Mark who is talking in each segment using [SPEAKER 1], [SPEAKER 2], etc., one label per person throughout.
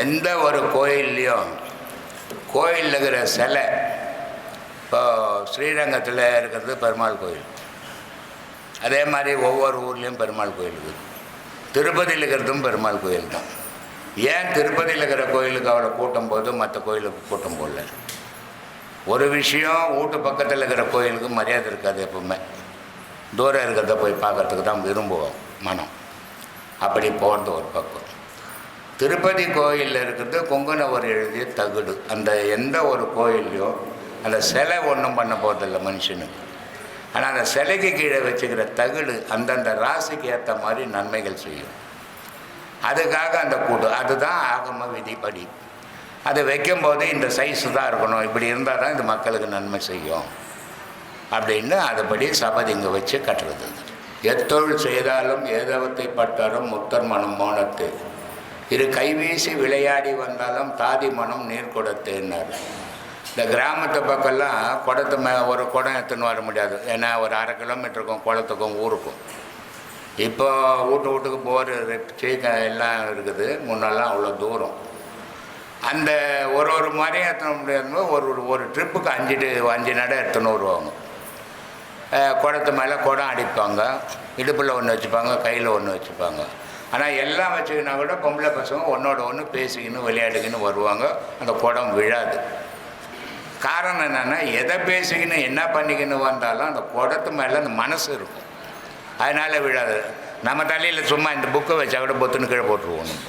[SPEAKER 1] எந்த ஒரு கோயில்லையும் கோயிலில் இருக்கிற சிலை இப்போ ஸ்ரீரங்கத்தில் இருக்கிறது பெருமாள் கோயில். அதே மாதிரி ஒவ்வொரு ஊர்லேயும் பெருமாள் கோயில் இருக்குது. திருப்பதியில் இருக்கிறதும் பெருமாள் கோயில் தான். ஏன் திருப்பதியில் இருக்கிற கோயிலுக்கு அவ்வளோ கூட்டம் போது மற்ற கோயிலுக்கு கூட்டம் போடல ஒரு விஷயம் வீட்டு பக்கத்தில் இருக்கிற கோயிலுக்கு மரியாதை இருக்காது எப்பவுமே. தூரம் இருக்கிறத போய் பார்க்கறதுக்கு தான் விரும்புவோம் மனம். அப்படி போகிறது ஒரு பக்கம். திருப்பதி கோயிலில் இருக்கிறது கொங்கணவர் எழுதிய தகுடு. அந்த எந்த ஒரு கோயில்லையும் அந்த சிலை ஒன்றும் பண்ண போகிறதில்ல மனுஷனுக்கு. ஆனால் அந்த சிலைக்கு கீழே வச்சுக்கிற தகுடு அந்தந்த ராசிக்கு ஏற்ற மாதிரி நன்மைகள் செய்யும். அதுக்காக அந்த கூடு. அதுதான் ஆகம விதிப்படி. அதை வைக்கும்போது இந்த சைஸு தான் இருக்கணும். இப்படி இருந்தால் தான் இது மக்களுக்கு நன்மை செய்யும். அப்படின்னு அதுபடி இங்கே வச்சு கட்டுறது. எத்தொழில் செய்தாலும் ஏதவத்தை பட்டாலும் முத்தர் மனம் மோனத்து இரு கைவீசி விளையாடி வந்தாலும் தாதி மனம் நீர் கொடுத்தேன்னார் இந்த கிராமத்து பக்கம்லாம் குடத்து மே ஒரு குடம் எடுத்துன்னு வர முடியாது. ஏன்னா ஒரு அரை கிலோமீட்டருக்கும் குளத்துக்கும் ஊருக்கும். இப்போ வீட்டு வீட்டுக்கு போர் சீக்கம் எல்லாம் இருக்குது. முன்னெல்லாம் அவ்வளோ தூரம். அந்த ஒரு ஒரு மாதிரியும் எத்தனை முடியாது ஒரு ஒரு- ஒரு ட்ரிப்புக்கு அஞ்சு அஞ்சு நடை எடுத்துன்னு வருவாங்க. குடத்து மேலே குடம் அடிப்பாங்க. இடுப்பில் ஒன்று வச்சுப்பாங்க கையில் ஒன்று வச்சுப்பாங்க. ஆனால் எல்லாம் வச்சுக்கினா கூட பொம்பளை பசங்க ஒன்றோட ஒன்று பேசிக்கின்னு விளையாட்டுக்கின்னு வருவாங்க. அந்த குடம் விழாது. காரணம் என்னென்னா எதை பேசிக்கின்னு என்ன பண்ணிக்கின்னு வந்தாலும் அந்த குடத்து மேலே அந்த மனசு இருக்கும். அதனால் விழாது. நம்ம தலையில் சும்மா இந்த புக்கை வச்சா கூட பொத்துன்னு கீழே போட்டுருவோம் நம்ம.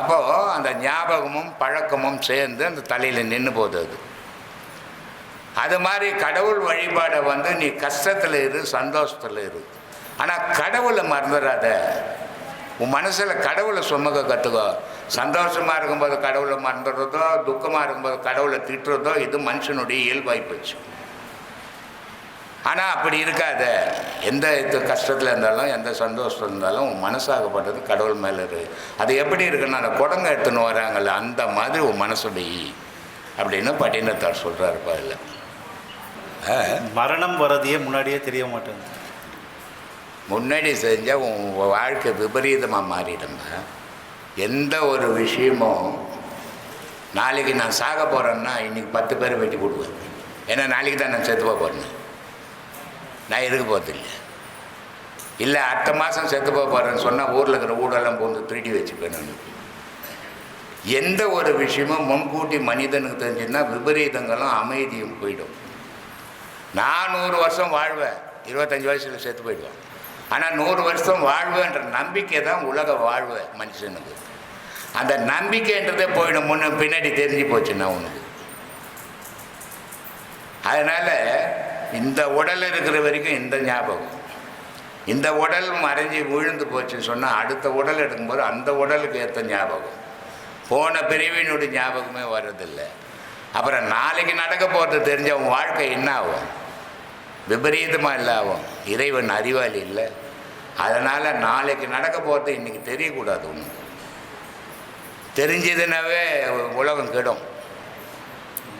[SPEAKER 1] அப்போது அந்த ஞாபகமும் பழக்கமும் சேர்ந்து அந்த தலையில் நின்று போகுது அது. அது மாதிரி கடவுள் வழிபாடை வந்து நீ கஷ்டத்தில் இரு சந்தோஷத்தில் இரு. ஆனால் கடவுளை மறந்துடாத உன் மனசில் கடவுளை சுமக்க கற்றுக்கோ சந்தோஷமாக இருக்கும்போது கடவுளை மறந்துடுறதோ துக்கமாக இருக்கும்போது கடவுளை திட்டுறதோ இது மனுஷனுடைய இயல்பாகி போச்சு. ஆனால் அப்படி இருக்காத. எந்த இது கஷ்டத்தில் இருந்தாலும் எந்த சந்தோஷத்தில் இருந்தாலும் உன் மனசாகப்பட்டது கடவுள் மேலே இரு அது எப்படி இருக்குன்னா அந்த குடங்க எடுத்துன்னு வராங்கல்ல அந்த மாதிரி உன் மனசுடைய அப்படின்னு பட்டினத்தார் சொல்கிறாருப்பா இல்லை
[SPEAKER 2] மரணம் வரதையே முன்னாடியே தெரிய மாட்டேங்குது.
[SPEAKER 1] முன்னாடி செஞ்சால் உன் வாழ்க்கை விபரீதமாக மாறிடுங்க எந்த ஒரு விஷயமும் நாளைக்கு நான் சாக போகிறேன்னா இன்றைக்கி பத்து பேரை வெட்டி போடுவேன். ஏன்னா நாளைக்கு தான் நான் செத்து போக போகிறேன் நான் இருக்க போகிறதில்ல இல்லை அடுத்த மாதம் செத்து போக போகிறேன்னு சொன்னால் ஊரில் இருக்கிற ஊடெல்லாம் போந்து திருடி வச்சுப்பேன் நான். எந்த ஒரு விஷயமும் முன்கூட்டி மனிதனுக்கு தெரிஞ்சுன்னா விபரீதங்களும் அமைதியும் போயிடும். நான் நூறு வருஷம் வாழ்வேன். இருபத்தஞ்சி வயசில் செத்து போயிடுவேன். ஆனால் நூறு வருஷம் வாழ்வுன்ற நம்பிக்கை தான் உலக வாழ்வு மனுஷனுக்கு. அந்த நம்பிக்கைன்றதே போயிடும் முன்ன பின்னாடி தெரிஞ்சு போச்சுன்னா உனக்கு. அதனால் இந்த உடல் இருக்கிற வரைக்கும் இந்த ஞாபகம். இந்த உடல் மறைஞ்சி விழுந்து போச்சுன்னு சொன்னால் அடுத்த உடல் எடுக்கும்போது அந்த உடலுக்கு ஏற்ற ஞாபகம். போன பிரிவினுடைய ஞாபகமே வர்றதில்லை. அப்புறம் நாளைக்கு நடக்க போகிறது தெரிஞ்ச அவன் வாழ்க்கை என்ன ஆகும்? விபரீதமாக இல்லை ஆகும்? இறைவன் அறிவாளி இல்லை. அதனால் நாளைக்கு நடக்க போகிறது இன்றைக்கி தெரியக்கூடாது ஒன்று தெரிஞ்சதுனாவே உலகம் கெடும்.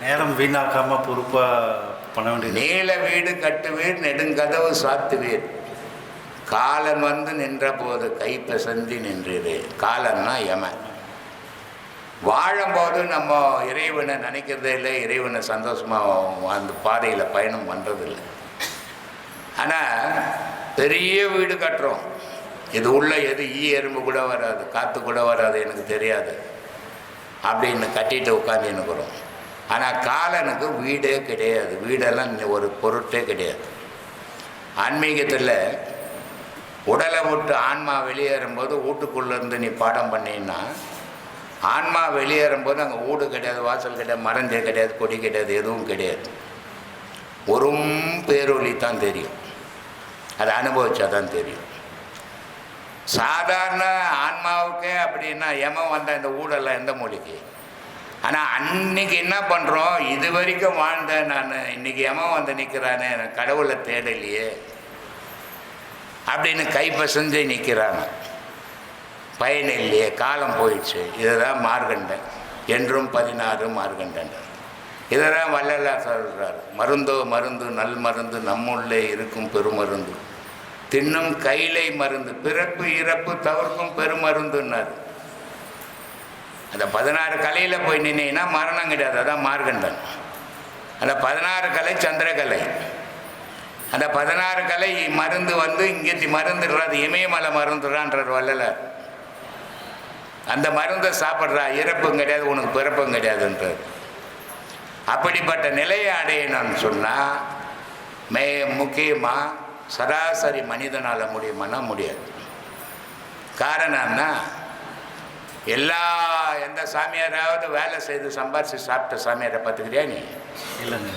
[SPEAKER 2] நேரம் வீணாக்காம பொறுப்பா பண்ண வேண்டியது.
[SPEAKER 1] நீல வீடு கட்டுவீர் நெடுங்கதவு சாத்துவீர் காலன் வந்து நின்ற போது கை பிசந்தி நின்றீரு காலன்னா யமன் வாழும்போது நம்ம இறைவனை நினைக்கிறதே இல்லை இறைவனை சந்தோஷமாக அந்த பாதையில் பயணம் பண்ணுறதில்லை ஆனால் பெரிய வீடு கட்டுறோம். இது உள்ள எது ஈ எறும்பு கூட வராது காற்று கூட வராது எனக்கு தெரியாது. அப்படின்னு கட்டிட்டு உட்காந்துக்கிறோம் ஆனால் காலனுக்கு வீடே கிடையாது. வீடெல்லாம் இன்னும் ஒரு பொருட்டே கிடையாது. ஆன்மீகத்தில் உடலை விட்டு ஆன்மா வெளியேறும்போது வீட்டுக்குள்ளேருந்து நீ பாடம் பண்ணீன்னா ஆன்மா வெளியேறும்போது அங்கே வீடு கிடையாது வாசல் கிடையாது மரஞ்சே கிடையாது கொடி கிடையாது எதுவும் கிடையாது. ஒரு பேரொளி தான் தெரியும். அதை அனுபவிச்சா தான் தெரியும். சாதாரண ஆன்மாவுக்கே அப்படின்னா எமம் வந்த இந்த ஊடெல்லாம் எந்த மொழிக்கு ஆனால் அன்னைக்கு என்ன பண்ணுறோம் இது வரைக்கும் வாழ்ந்தேன் நான் இன்னைக்கு எமம் வந்து நிற்கிறானே எனக்கு கடவுளை தேடலையே அப்படின்னு கைப்பசஞ்சு நிற்கிறாங்க பயன் இல்லையே காலம் போயிடுச்சு. இதுதான் மார்கண்டன் என்றும் பதினாறு மார்கண்டன் இதெல்லாம் வள்ளலார் சொல்கிறார் மருந்தோ மருந்து நல் மருந்து நம்முள்ளே இருக்கும் பெருமருந்து. தின்னும் கைலை மருந்து பிறப்பு இறப்பு தவிர்க்கும் பெருமருந்துன்னாரு. அந்த பதினாறு கலையில் போய் நின்னீங்கன்னா மரணம் கிடையாது அதான் மார்கண்டன் அந்த பதினாறு கலை சந்திரகலை. அந்த பதினாறு கலை மருந்து வந்து இங்கே மருந்துடுறாது இமயமலை மருந்துடுறான்றார் வள்ளலார். அந்த மருந்தை சாப்பிட்றா இறப்பும் கிடையாது உனக்கு பிறப்பும் கிடையாதுன்றார். அப்படிப்பட்ட நிலையை அடையணும்னு சொன்னால் மே முக்கியமாக சராசரி மனிதனால் முடியுமானா முடியாது. காரணம்னா எல்லா எந்த சாமியாராவது வேலை செய்து சம்பாரிச்சு சாப்பிட்ட சாமியாரை பார்த்துக்கிறியா நீ?
[SPEAKER 2] இல்லைங்க?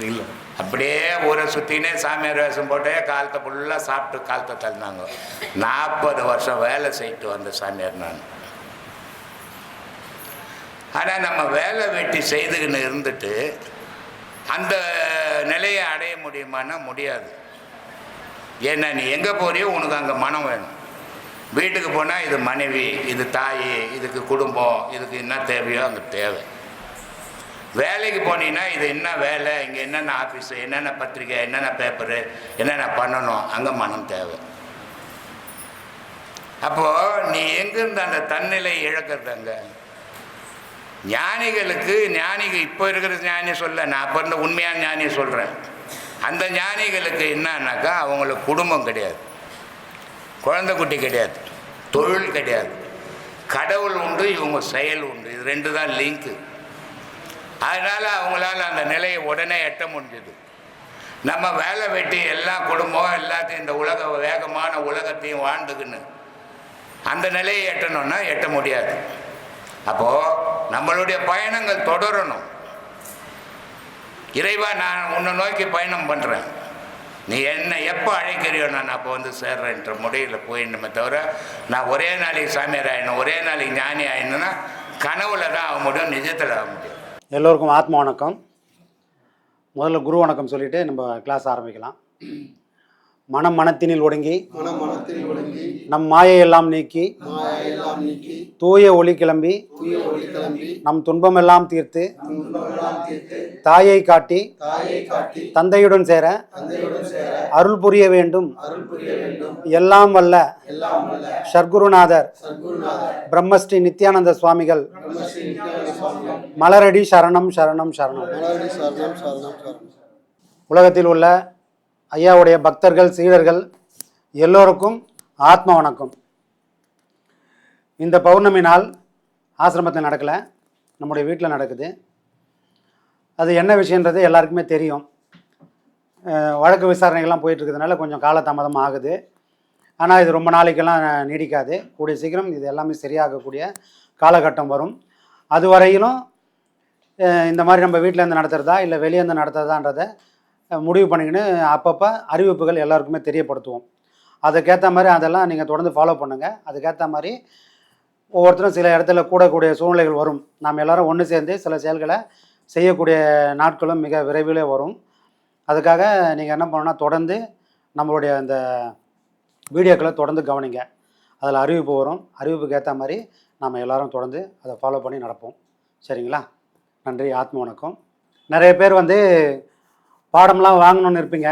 [SPEAKER 2] இல்லை.
[SPEAKER 1] அப்படியே ஊரை சுற்றினே சாமியார் வேஷம் போட்டே காலத்தை ஃபுல்லாக சாப்பிட்டு காலத்தை தள்ளினாங்க. நாற்பது வருஷம் வேலை செய்யிட்டு வந்த சாமியார் நான். ஆனால் நம்ம வேலை வெட்டி செய்துக்கின்னு இருந்துட்டு அந்த நிலையை அடைய முடியுமான்னா முடியாது. ஏன்னா நீ எங்கே போறியோ உனக்கு அங்கே மனம் வேணும். வீட்டுக்கு போனால் இது மனைவி இது தாய் இதுக்கு குடும்பம் இதுக்கு என்ன தேவையோ அங்கே தேவை. வேலைக்கு போனீங்கன்னா இது என்ன வேலை இங்கே என்னென்ன ஆஃபீஸு என்னென்ன பத்திரிக்கை என்னென்ன பேப்பரு என்னென்ன பண்ணணும் அங்கே மனம் தேவை. அப்போது நீ எங்கேருந்து அந்த தன்னிலை இழக்கிறது அங்கே? ஞானிகளுக்கு ஞானிகள் இப்போ இருக்கிற ஞானி சொல்ல நான் அப்போ இருந்த உண்மையான ஞானியை சொல்கிறேன் அந்த ஞானிகளுக்கு என்னன்னாக்கா அவங்களுக்கு குடும்பம் கிடையாது. குழந்தை குட்டி கிடையாது. தொழில் கிடையாது. கடவுள் உண்டு இவங்க செயல் உண்டு. இது ரெண்டு தான் லிங்க்கு அதனால் அவங்களால அந்த நிலையை உடனே எட்ட முடிஞ்சது. நம்ம வேலை வெட்டி எல்லா குடும்பம் எல்லாத்தையும் இந்த உலக வேகமான உலகத்தையும் வாழ்ந்துக்குன்னு அந்த நிலையை எட்டணும்னா எட்ட முடியாது. அப்போது நம்மளுடைய பயணங்கள் தொடரணும். இறைவா நான் உன்னை நோக்கி பயணம் பண்ணுறேன் நீ என்ன எப்போ அழைக்கிறியோ நான் அப்போ வந்து சேர்றேன்ற முறையில் போயிடணுமே தவிர நான் ஒரே நாளைக்கு சாமியார் ஆயிடணும் ஒரே நாளைக்கு ஞானி ஆயிடணும்னா கனவுல தான் ஆக முடியும் நிஜத்தில் ஆக முடியும்.
[SPEAKER 3] எல்லோருக்கும் ஆத்ம வணக்கம். முதல்ல குரு வணக்கம் சொல்லிட்டு நம்ம கிளாஸ் ஆரம்பிக்கலாம். மனம் மனத்தினில் ஒடுங்கி நம் மாயையெல்லாம் நீக்கி தூய ஒளி கிளம்பி
[SPEAKER 4] தூய ஒளி கிளம்பி
[SPEAKER 3] நம் துன்பமெல்லாம் தீர்த்து தாயை காட்டி
[SPEAKER 4] தாயை காட்டி
[SPEAKER 3] தந்தையுடன் சேர
[SPEAKER 4] தந்தையுடன் சேர
[SPEAKER 3] அருள் புரிய வேண்டும்.
[SPEAKER 4] அருள் புரிய வேண்டும்.
[SPEAKER 3] எல்லாம் வல்ல
[SPEAKER 4] எல்லாம் வல்ல
[SPEAKER 3] சர்க்குருநாதர் பிரம்மஸ்ரீ நித்யானந்த சுவாமிகள்
[SPEAKER 4] பிரம்மஸ்ரீ நித்யானந்த சுவாமிகள்
[SPEAKER 3] மலரடி சரணம் சரணம் சரணம்.
[SPEAKER 4] மலரடி சரணம் சரணம் சரணம்.
[SPEAKER 3] உலகத்தில் உள்ள ஐயாவுடைய பக்தர்கள் சீடர்கள் எல்லோருக்கும் ஆத்ம வணக்கம். இந்த பௌர்ணமி நாள் ஆசிரமத்தில் நடக்கலை. நம்முடைய வீட்டில் நடக்குது. அது என்ன விஷயன்றது எல்லாருக்குமே தெரியும். வழக்கு விசாரணைகள்லாம் போயிட்டுருக்கிறதுனால கொஞ்சம் காலதாமதம் ஆகுது. ஆனால் இது ரொம்ப நாளைக்கெல்லாம் நீடிக்காது. கூடிய சீக்கிரம் இது எல்லாமே சரியாகக்கூடிய காலகட்டம் வரும். அது வரையிலும் இந்த மாதிரி நம்ம வீட்டிலேருந்து நடத்துகிறதா இல்லை வெளியேருந்து நடத்துறதான்றதை முடிவு பண்ணிக்கின்னு அப்பப்போ அறிவிப்புகள் எல்லாருக்குமே தெரியப்படுத்துவோம். அதுக்கேற்ற மாதிரி அதெல்லாம் நீங்கள் தொடர்ந்து ஃபாலோ பண்ணுங்கள் அதுக்கேற்ற மாதிரி ஒவ்வொருத்தரும் சில இடத்துல கூடக்கூடிய சூழ்நிலைகள் வரும். நாம் எல்லோரும் ஒன்று சேர்ந்து சில செயல்களை செய்யக்கூடிய நாட்களும் மிக விரைவிலே வரும். அதுக்காக நீங்கள் என்ன பண்ணணும்னா தொடர்ந்து நம்மளுடைய அந்த வீடியோக்களை தொடர்ந்து கவனிங்க. அதில் அறிவிப்பு வரும். அறிவிப்புக்கு ஏற்ற மாதிரி நாம் எல்லோரும் தொடர்ந்து அதை ஃபாலோ பண்ணி நடப்போம். சரிங்களா? நன்றி ஆத்ம வணக்கம். நிறைய பேர் வந்து பாடம்லாம் வாங்கணும்னு இருப்பீங்க.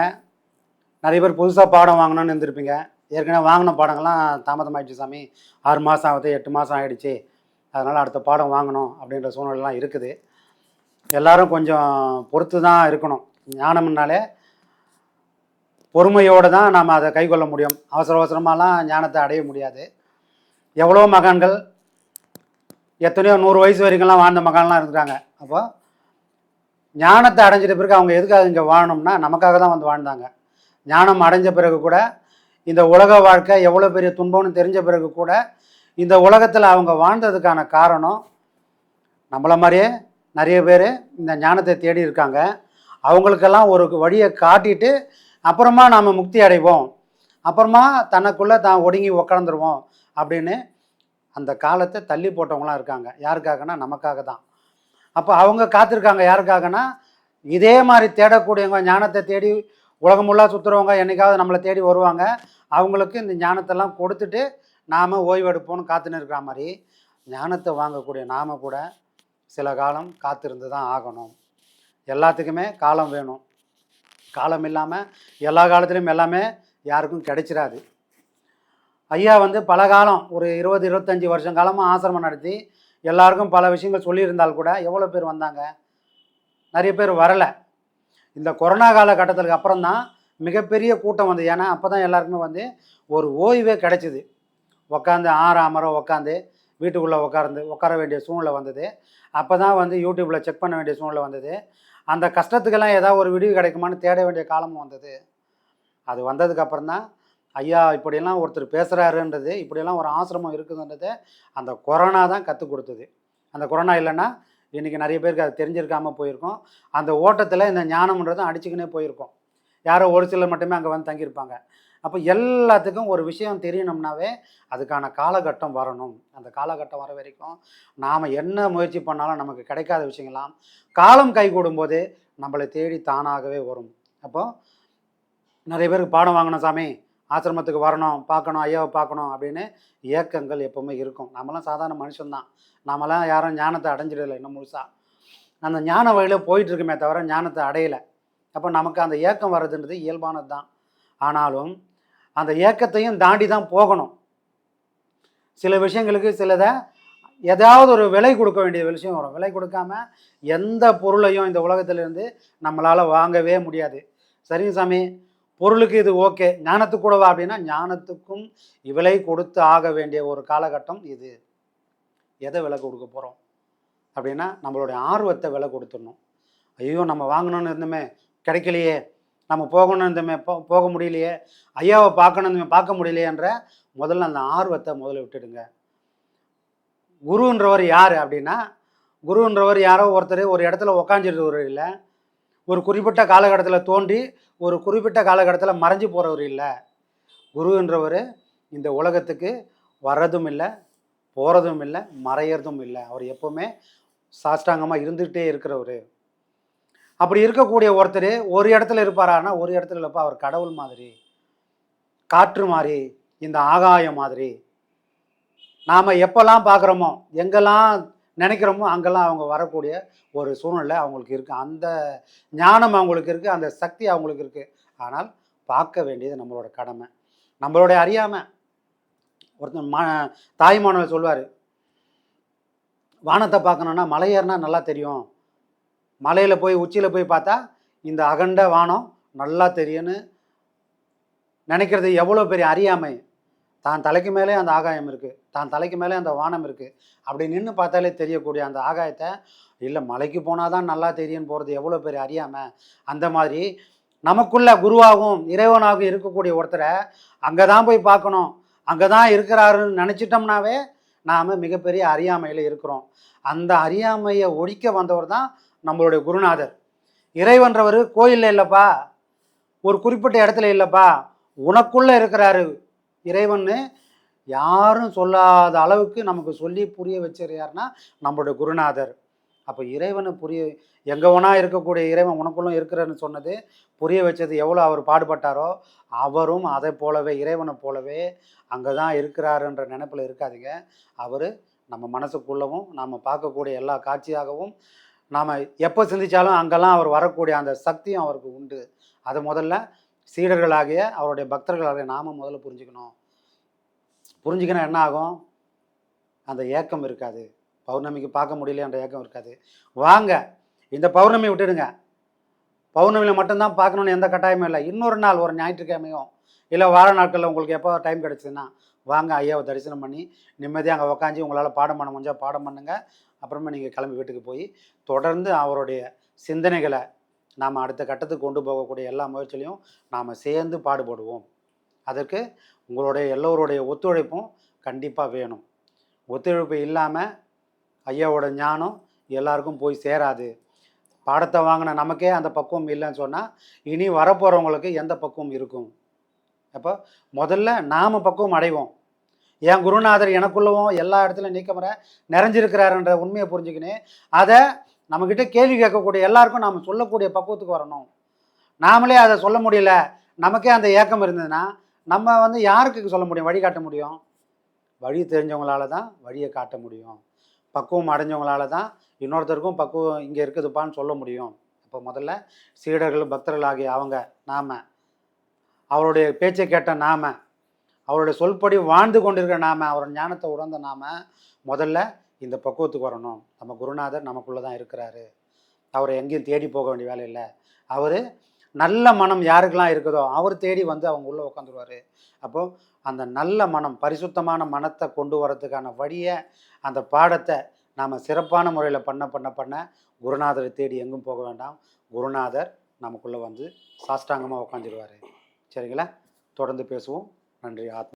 [SPEAKER 3] நிறைய பேர் புதுசாக பாடம் வாங்கணும்னு இருந்திருப்பீங்க. ஏற்கனவே வாங்கின பாடங்கள்லாம் தாமதமாயிடுச்சு சாமி. ஆறு மாதம் ஆகுது எட்டு மாதம் ஆகிடுச்சு அதனால் அடுத்த பாடம் வாங்கணும் அப்படின்ற சூழ்நிலைலாம் இருக்குது. எல்லாரும் கொஞ்சம் பொறுத்து தான் இருக்கணும். ஞானம்னாலே பொறுமையோடு தான் நாம் அதை கைகொள்ள முடியும். அவசர அவசரமாலாம் ஞானத்தை அடைய முடியாது. எவ்வளோ மகான்கள் எத்தனையோ நூறு வயசு வரைக்கும்லாம் வாழ்ந்த மகான்லாம் இருக்கிறாங்க அப்போ ஞானத்தை அடைஞ்சிட்ட பிறகு அவங்க எதுக்காக இங்கே வாழணும்னா நமக்காக தான் வந்து வாழ்ந்தாங்க. ஞானம் அடைஞ்ச பிறகு கூட இந்த உலக வாழ்க்கை எவ்வளோ பெரிய துன்பம்னு தெரிஞ்ச பிறகு கூட இந்த உலகத்தில் அவங்க வாழ்ந்ததுக்கான காரணம் நம்மள மாதிரியே நிறைய பேர் இந்த ஞானத்தை தேடி இருக்காங்க. அவங்களுக்கெல்லாம் ஒரு வழியை காட்டிட்டு அப்புறமா நாம் முக்தி அடைவோம். அப்புறமா தனக்குள்ளே தான் ஒடுங்கி உக்காந்துருவோம் அப்படின்னு அந்த காலத்தை தள்ளி போட்டவங்களாம் இருக்காங்க. யாருக்காகனா நமக்காக தான். அப்போ அவங்க காத்திருக்காங்க யாருக்காகனா? இதே மாதிரி தேடக்கூடியவங்க ஞானத்தை தேடி உலகமுள்ளா சுற்றுறவங்க என்னைக்காவது நம்மளை தேடி வருவாங்க. அவங்களுக்கு இந்த ஞானத்தெல்லாம் கொடுத்துட்டு நாம் ஓய்வெடுப்போம்னு காத்துன்னு இருக்கிற மாதிரி ஞானத்தை வாங்கக்கூடிய நாம் கூட சில காலம் காத்திருந்து தான் ஆகணும். எல்லாத்துக்குமே காலம் வேணும். காலம் இல்லாமல் எல்லா காலத்துலேயும் எல்லாமே யாருக்கும் கிடைச்சிடாது ஐயா வந்து பல காலம் ஒரு இருபது இருபத்தஞ்சி வருஷம் காலமாக ஆசிரமம் நடத்தி எல்லாருக்கும் பல விஷயங்கள் சொல்லியிருந்தால் கூட எவ்வளோ பேர் வந்தாங்க? நிறைய பேர் வரலை. இந்த கொரோனா காலகட்டத்துக்கு அப்புறம் தான் மிகப்பெரிய கூட்டம் வந்தது. ஏன்னா அப்போ தான் எல்லாருக்குமே வந்து ஒரு ஓய்வே கிடைச்சிது. உக்காந்து ஆறு அமரம் உக்காந்து வீட்டுக்குள்ளே உட்கார்ந்து உட்கார வேண்டிய சூழ்நிலை வந்தது. அப்போ தான் வந்து யூடியூப்பில் செக் பண்ண வேண்டிய சூழ்நிலை வந்தது. அந்த கஷ்டத்துக்கெல்லாம் ஏதாவது ஒரு விடிவு கிடைக்குமான்னு தேட வேண்டிய காலமும் வந்தது. அது வந்ததுக்கப்புறம் தான் ஐயா இப்படியெல்லாம் ஒருத்தர் பேசுகிறாருன்றது இப்படியெல்லாம் ஒரு ஆசிரமம் இருக்குதுன்றது அந்த கொரோனா தான் கற்றுக் கொடுத்தது. அந்த கொரோனா இல்லைன்னா இன்றைக்கி நிறைய பேருக்கு அது தெரிஞ்சிருக்காமல் போயிருக்கோம். அந்த ஓட்டத்தில் இந்த ஞானம்ன்றதும் அடிச்சுக்கினே போயிருக்கோம். யாரோ ஒரு சிலர் மட்டுமே அங்கே வந்து தங்கியிருப்பாங்க. அப்போ எல்லாத்துக்கும் ஒரு விஷயம் தெரியணும்னாவே அதுக்கான காலகட்டம் வரணும். அந்த காலகட்டம் வர வரைக்கும் நாம் என்ன முயற்சி பண்ணாலும் நமக்கு கிடைக்காத விஷயங்கள்லாம் காலம் கை கூடும்போது நம்மளை தேடி தானாகவே வரும். அப்போது நிறைய பேருக்கு பாடம் வாங்கினோம் சாமி. ஆசிரமத்துக்கு வரணும் பார்க்கணும் ஐயாவை பார்க்கணும் அப்படின்னு ஏக்கங்கள் எப்போவுமே இருக்கும். நம்மளாம் சாதாரண மனுஷன்தான். நம்மளாம் யாரும் ஞானத்தை அடைஞ்சிடலை இன்னும் முழுசாக அந்த ஞான வழியில் போயிட்டு இருக்குமே தவிர ஞானத்தை அடையலை. அப்போ நமக்கு அந்த ஏக்கம் வர்றதுன்றது இயல்பானது தான் ஆனாலும் அந்த ஏக்கத்தையும் தாண்டி தான் போகணும். சில விஷயங்களுக்கு சிலதை ஏதாவது ஒரு விலை கொடுக்க வேண்டிய விஷயம் வரும். விலை கொடுக்காம எந்த பொருளையும் இந்த உலகத்திலிருந்து நம்மளால் வாங்கவே முடியாது. சரிங்க சாமி? பொருளுக்கு இது ஓகே. ஞானத்துக்கு கூடவா அப்படின்னா ஞானத்துக்கும் விலை கொடுத்து ஆக வேண்டிய ஒரு காலகட்டம் இது. எதை விலை கொடுக்க போகிறோம் அப்படின்னா நம்மளுடைய ஆர்வத்தை விலை கொடுத்துடணும். ஐயோ நம்ம வாங்கணும்னு இருந்தோமே கிடைக்கலையே. நம்ம போகணும்னு இருந்தோமே போ போக முடியலையே. ஐயாவை பார்க்கணும் இருந்தோமே பார்க்க முடியலையேன்ற முதல்ல அந்த ஆர்வத்தை முதல்ல விட்டுடுங்க. குருன்றவர் யார் அப்படின்னா குருன்றவர் யாரோ ஒருத்தர் ஒரு இடத்துல உக்காந்துருவர் இல்லை ஒரு குறிப்பிட்ட காலகட்டத்தில் தோன்றி ஒரு குறிப்பிட்ட காலகட்டத்தில் மறைஞ்சு போகிறவர் இல்லை. குருன்றவர் இந்த உலகத்துக்கு வர்றதும் இல்லை போகிறதும் இல்லை மறையிறதும் இல்லை. அவர் எப்போவுமே சாஷ்டாங்கமாக இருந்துகிட்டே இருக்கிறவர். அப்படி இருக்கக்கூடிய ஒருத்தர் ஒரு இடத்துல இருப்பாரானா ஒரு இடத்துல இருப்பா அவர் கடவுள் மாதிரி காற்று மாதிரி இந்த ஆகாயம் மாதிரி. நாம் எப்போல்லாம் பார்க்குறோமோ எங்கெல்லாம் நினைக்கிறோமோ அங்கெல்லாம் அவங்க வரக்கூடிய ஒரு சூழ்நிலை அவங்களுக்கு இருக்குது அந்த ஞானம் அவங்களுக்கு இருக்குது அந்த சக்தி அவங்களுக்கு இருக்குது ஆனால் பார்க்க வேண்டியது நம்மளோட கடமை. நம்மளுடைய அறியாமல் ஒருத்தன் மா தாய்மானவர் சொல்வார் வானத்தை பார்க்கணுன்னா மலை நல்லா தெரியும். மலையில் போய் உச்சியில் போய் பார்த்தா இந்த அகண்ட வானம் நல்லா தெரியும்னு நினைக்கிறது எவ்வளோ பெரிய அறியாமை. தான் தலைக்கு மேலே அந்த ஆகாயம் இருக்குது தான் தலைக்கு மேலே அந்த வானம் இருக்குது அப்படி நின்று பார்த்தாலே தெரியக்கூடிய அந்த ஆகாயத்தை இல்லை மலைக்கு போனால் தான் நல்லா தெரியும்னு போகிறது எவ்வளோ பெரிய அறியாமல் அந்த மாதிரி நமக்குள்ள குருவாகவும் இறைவனாகவும் இருக்கக்கூடிய ஒருத்தரை அங்கே தான் போய் பார்க்கணும். அங்கே தான் இருக்கிறாருன்னு நினச்சிட்டோம்னாவே நாம் மிகப்பெரிய அறியாமையில் இருக்கிறோம். அந்த அறியாமையை ஒழிக்க வந்தவர் தான் நம்மளுடைய குருநாதர். இறைவன்றவர் கோயிலில் இல்லைப்பா ஒரு குறிப்பிட்ட இடத்துல இல்லைப்பா உனக்குள்ளே இருக்கிறாரு. இறைவன்னு யாரும் சொல்லாத அளவுக்கு நமக்கு சொல்லி புரிய வச்சது யாருன்னா நம்மளுடைய குருநாதர். அப்போ இறைவனை புரிய எங்கே ஒன்றா இருக்கக்கூடிய இறைவன் உனக்குள்ளும் இருக்கிறன்னு சொன்னது புரிய வச்சது எவ்வளோ அவர் பாடுபட்டாரோ அவரும் அதை போலவே இறைவனை போலவே அங்கே தான் இருக்கிறாருன்ற நினைப்பில் இருக்காதீங்க. அவர் நம்ம மனசுக்குள்ளவும் நாம் பார்க்கக்கூடிய எல்லா காட்சியாகவும் நாம் எப்போ சிந்திச்சாலும் அங்கெல்லாம் அவர் வரக்கூடிய அந்த சக்தியும் அவருக்கு உண்டு. அதை முதல்ல சீடர்களாகிய அவருடைய பக்தர்களாகிய நாம முதல்ல புரிஞ்சுக்கணும். புரிஞ்சுக்கணும் என்ன ஆகும்? அந்த ஏக்கம் இருக்காது. பௌர்ணமிக்கு பார்க்க முடியலையன்ற ஏக்கம் இருக்காது. வாங்க இந்த பௌர்ணமி விட்டுடுங்க. பௌர்ணமியில் மட்டும்தான் பார்க்கணுன்னு எந்த கட்டாயமும் இல்லை. இன்னொரு நாள் ஒரு ஞாயிற்றுக்கிழமையும் இல்லை வார நாட்களில் உங்களுக்கு எப்போ டைம் கிடச்சிதுன்னா வாங்க ஐயாவை தரிசனம் பண்ணி நிம்மதியாக அங்கே உக்காஞ்சி உங்களால் பாடம் பண்ண முடிஞ்சால் பாடம் பண்ணுங்கள் அப்புறமா நீங்கள் கிளம்பி வீட்டுக்கு போய் தொடர்ந்து அவருடைய சிந்தனைகளை நாம் அடுத்த கட்டத்துக்கு கொண்டு போகக்கூடிய எல்லா முயற்சியிலையும் நாம் சேர்ந்து பாடுபடுவோம். அதற்கு உங்களுடைய எல்லோருடைய ஒத்துழைப்பும் கண்டிப்பாக வேணும். ஒத்துழைப்பு இல்லாமல் ஐயாவோட ஞானம் எல்லாருக்கும் போய் சேராது. பாடத்தை வாங்கின நமக்கே அந்த பக்குவம் இல்லைன்னு சொன்னால் இனி வரப்போகிறவங்களுக்கு எந்த பக்குவம் இருக்கும்? அப்போ முதல்ல நாம் பக்குவம் அடைவோம். என் குருநாதர் எனக்குள்ளவும் எல்லா இடத்துலையும் நீக்கமர நிறைஞ்சிருக்கிறாருன்ற உண்மையை புரிஞ்சுக்கின்னு. அதை நம்மக்கிட்ட கேள்வி கேட்கக்கூடிய எல்லாருக்கும் நாம் சொல்லக்கூடிய பக்குவத்துக்கு வரணும். நாமளே அதை சொல்ல முடியல. நமக்கே அந்த ஏக்கம் இருந்ததுன்னா நம்ம வந்து யாருக்கு சொல்ல முடியும்? வழிகாட்ட முடியும்? வழி தெரிஞ்சவங்களால தான் வழியை காட்ட முடியும். பக்குவம் அடைஞ்சவங்களால தான் இன்னொருத்தருக்கும் பக்குவம் இங்கே இருக்குதுப்பான்னு சொல்ல முடியும். அப்போ முதல்ல சீடர்கள் பக்தர்கள் ஆகிய அவங்க நாம். அவருடைய பேச்சை கேட்ட நாம. அவருடைய சொல்படி வாழ்ந்து கொண்டிருக்கிற நாம. அவரோட ஞானத்தை உணர்ந்த நாம. முதல்ல இந்த பக்குவத்துக்கு வரணும். நம்ம குருநாதர் நமக்குள்ளே தான் இருக்கிறாரு. அவரை எங்கேயும் தேடி போக வேண்டிய வேலை இல்லை. அவர் நல்ல மனம் யாருக்கெல்லாம் இருக்குதோ அவர் தேடி வந்து அவங்க உள்ளே உட்காந்துருவார் அப்போது அந்த நல்ல மனம் பரிசுத்தமான மனத்தை கொண்டு வரதுக்கான வழியை அந்த பாடத்தை நாம் சிறப்பான முறையில் பண்ண பண்ண பண்ண குருநாதரை தேடி எங்கும் போக வேண்டாம். குருநாதர் நமக்குள்ளே வந்து சாஷ்டாங்கமாக உட்காந்துருவார் சரிங்களா? தொடர்ந்து பேசுவோம். நன்றி. ஆத்மா